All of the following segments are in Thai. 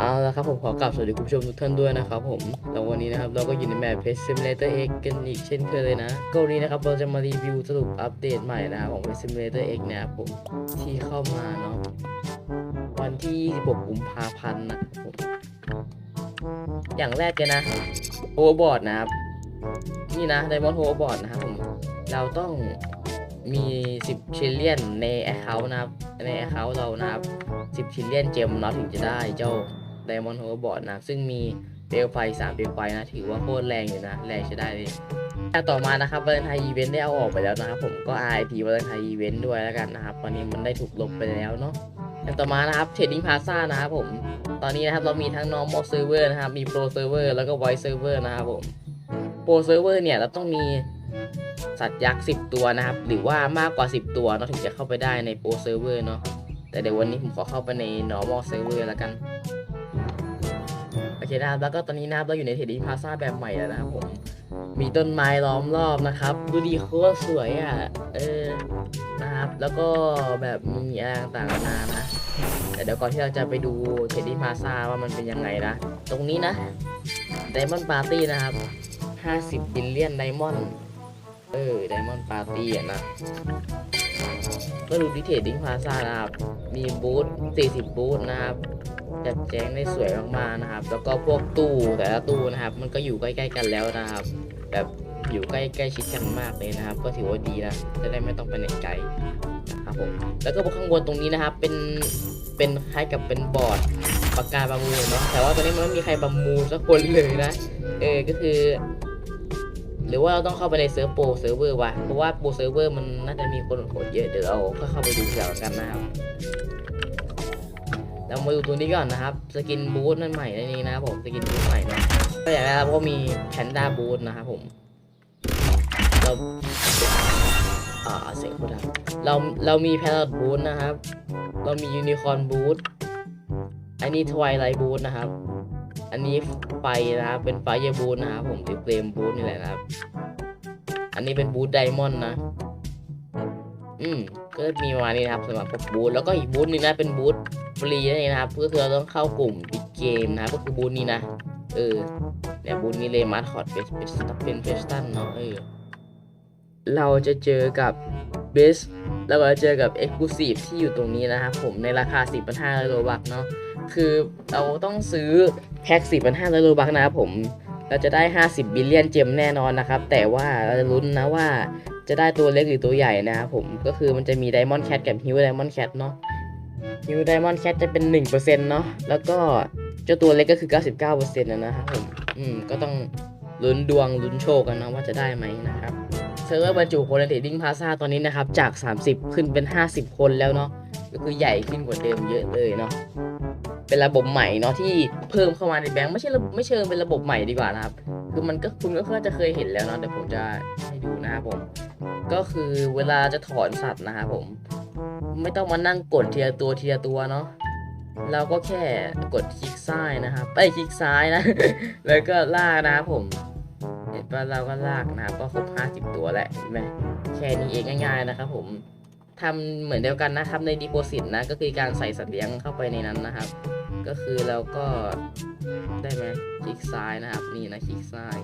เอาละครับผมขอกลับสวัสดีคุณผู้ชมทุกท่านด้วยนะครับผมแล้ววันนี้นะครับเราก็อยู่ในแมป Pet Simulator X กันอีกเช่นเคยเลยนะก็วันนี้นะครับเราจะมารีวิวสรุปอัปเดตใหม่นะครับของ Pet Simulator X เนะครับผมที่เข้ามาเนาะวันที่ 26 กุมภาพันธ์นะครับผมอย่างแรกเลยนะโฮบอร์ดนะครับ นี่นะ Diamond Hoverboard นะครับผมเราต้องมี 10 ชิลเลียนใน Account นะครับใน Account เรานะครับ 10 ชิลเลียนเจมเนาะถึงจะได้เจ้า Diamond Hoverboard นะครับซึ่งมีเปลวไฟ3เปลวไฟนะ ถือว่าโคตรแรงอยู่นะ แรงใช้ได้เลยแต่ต่อมานะครับวาเลนไทน์อีเวนต์ได้เอาออกไปแล้วนะครับ ผมก็ RIP วาเลนไทน์อีเวนต์ด้วยแล้วกันนะครับ ตอนนี้มันได้ถูกลบไปแล้วเนาะอย่ต่อมานะครับ Trading Plaza นะครับผม ตอนนี้นะครับเรามีทั้ง normal server นะครับ มี pro server แล้วก็ voice server นะครับผม pro server เนี่ยเราต้องมีสัตว์ยักษ์ 10 ตัวนะครับ หรือว่ามากกว่า 10 ตัวเนาะถึงจะเข้าไปได้ใน pro server เนาะแต่เดี๋ยววันนี้ผมขอเข้าไปใน normal server แล้วกัน โอเคนะครับแล้วก็ตอนนี้นะครับเราอยู่ในเทดดี้พาซาแบบใหม่แล้วนะครับผมมีต้นไม้ล้อมรอบนะครับ ดูดีโคตรสวยอะเออนะครับแล้วก็แบบมีอะไรต่างๆนานะแต่เดี๋ยวก่อนที่เราจะไปดูเทดดี้พาซาว่ามันเป็นยังไงนะตรงนี้นะ Diamond Party นะครับ 50บิลเลียนไดมอนด์เออไดมอนด์ปาร์ตี้อะนะก็ดูที่เทดดิ้งพาซานะครับ มีบูธ40 บูธนะครับ จัดแจงได้สวยมากๆนะครับ แล้วก็พวกตู้แต่ละตู้นะครับ มันก็อยู่ใกล้ๆกันแล้วนะครับ แบบอยู่ใกล้ใกล้ชิดกันมากเลยนะครับ ก็ถือว่าดีนะจะได้ไม่ต้องไปไหนไกลนะครับผมแล้วก็ข้างบนตรงนี้นะครับ เป็นเป็นคล้ายกับเป็นบอร์ดประกาศประมูลเนาะแต่ว่าตอนนี้มันไม่มีใครประมูลสักคนเลยนะเออก็คือ หรือว่าเราต้องเข้าไปในเซิร์ฟโปรเซิร์ฟเวอร์วะเพราะว่าโปรเซิร์ฟเวอร์มันน่าจะมีคนโหดเยอะเดี๋ยวเราก็เข้าไปดูทีหลังกันนะครับ เรามาดูตัวนี้ก่อนนะครับ สกินบูทนั่นใหม่ในนี้นะครับผม สกินบูทใหม่นะก็อย่างแรกครับก็มีแพนด้าบูทนะครับผมเราอ่าเสียงพูดครับเราเรามีแพนด้าบูทนะครับ เรามียูนิคอร์นบูทอันนี้ทวายไลท์บูทนะครับ อันนี้ไฟนะครับเป็นไฟเยบูทนะครับผมติดเฟรมบูทนี่แหละนะครับ อันนี้เป็นบูทไดมอนด์นะ อืมก็มีประมาณนี้นะครับสำหรับพวกบูทแล้วก็อีกบูทหนึงนะเป็นบูทฟรีนั่นเองนะครับก็คือเราต้องเข้ากลุ่มปิดเกมนะก็คือบูทนี้นะเออเนี่ยบูทนี้เลยมาร์คอร์ดเป็นเป็นเฟสตันเนาะเออเราจะเจอกับเบสแล้วก็จะเจอกับ Exclusive ที่อยู่ตรงนี้นะครับผมในราคา4,500โลบักเนาะคือเราต้องซื้อแพ็ก4,500โลบักนะครับผมเราจะได้ 50 บิลเลียนเจมแน่นอนนะครับ แต่ว่าเราจะลุ้นนะว่า จะได้ตัวเล็กหรือตัวใหญ่นะครับผมก็คือมันจะมี Diamond Cat กับ Hill Diamond Cat เนาะ Hill Diamond Cat จะเป็น 1%เนาะแล้วก็เจ้าตัวเล็กก็คือ 99%นะนะครับผมอืมก็ต้องลุ้นดวงลุ้นโชคกันนะว่าจะได้ไหมนะครับเซิร์ฟเวอร์บรรจุคนในเทดดิ้งพาซาตอนนี้นะครับจาก 30 ขึ้นเป็น 50 คนแล้วเนาะก็คือใหญ่ขึ้นกว่าเดิมเยอะเลยเนาะ เป็นระบบใหม่เนาะที่เพิ่มเข้ามาในแบงค์ไม่ใช่ระไม่เชิงเป็นระบบใหม่ดีกว่านะครับ คือมันก็คุณก็เพื่อจะเคยเห็นแล้วเนาะแต่ผมจะให้ดูนะครับผม ก็คือเวลาจะถอนสัตว์นะครับผม ไม่ต้องมานั่งกดทีละตัวทีละตัวเนาะเราก็แค่กดคลิกซ้ายนะครับไปคลิกซ้ายนะ แล้วก็ลากนะครับผม เห็นปะเราก็ลากนะครับก็ครบ50 ตัวแหละเห็นไหมแค่นี้เองง่ายๆนะครับผมทำเหมือนเดียวกันนะครับใน deposit นะก็คือการใส่สัตว์เลี้ยงเข้าไปในนั้นนะครับ ก็คือเราก็ได้ไหมคลิกซ้ายนะครับ นี่นะคลิกซ้าย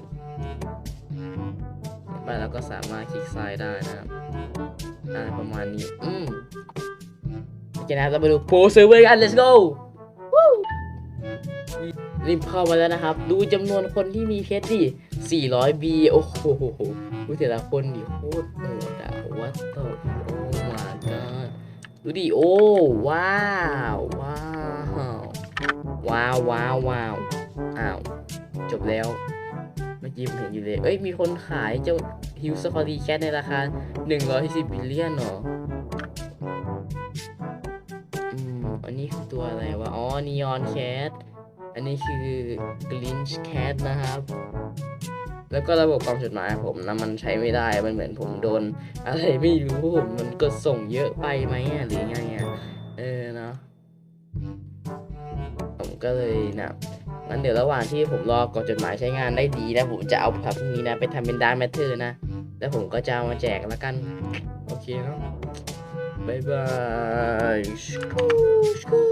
เห็นป่ะเราก็สามารถคลิกซ้ายได้นะครับอะไรประมาณนี้ อืมโอเคนะครับเราไปดูโพสเซอร์เวอร์กัน let's go รีบเข้ามาแล้วนะครับ ดูจำนวนคนที่มีเพชรดิ400 B โอ้โหดูแต่ละคนดิโคตรโหดอะวัต่อโอ้ my god ดูดิ โอ้ ว้าว ว้าว ว้าวว้าวว้าวอ้าว จบแล้ว เมื่อกี้ผมเห็นอยู่เลย เอ้ย มีคนขายเจ้าฮิวสคอรีแคทในราคา140บิลเลียนเหรออืมอันนี้คือตัวอะไรวะ อ๋อนีออนแคทอันนี้คือกลินช์แคทนะครับ แล้วก็ระบบความจดหมายผมนะมันใช้ไม่ได้ มันเหมือนผมโดน อะไรไม่รู้ผมมันกดส่งเยอะไปไหมอะหรือไงอะ เออเนาะ ก็เลยนะงั้นเดี๋ยวระหว่างที่ผมรอกดจดหมายใช้งานได้ดีนะผมจะเอาผับพวกนี้นะไปทำเป็นดาร์แมทเทอร์นะ แล้วผมก็จะเอามาแจกแล้วกัน โอเคเนาะบายบายสกูชกู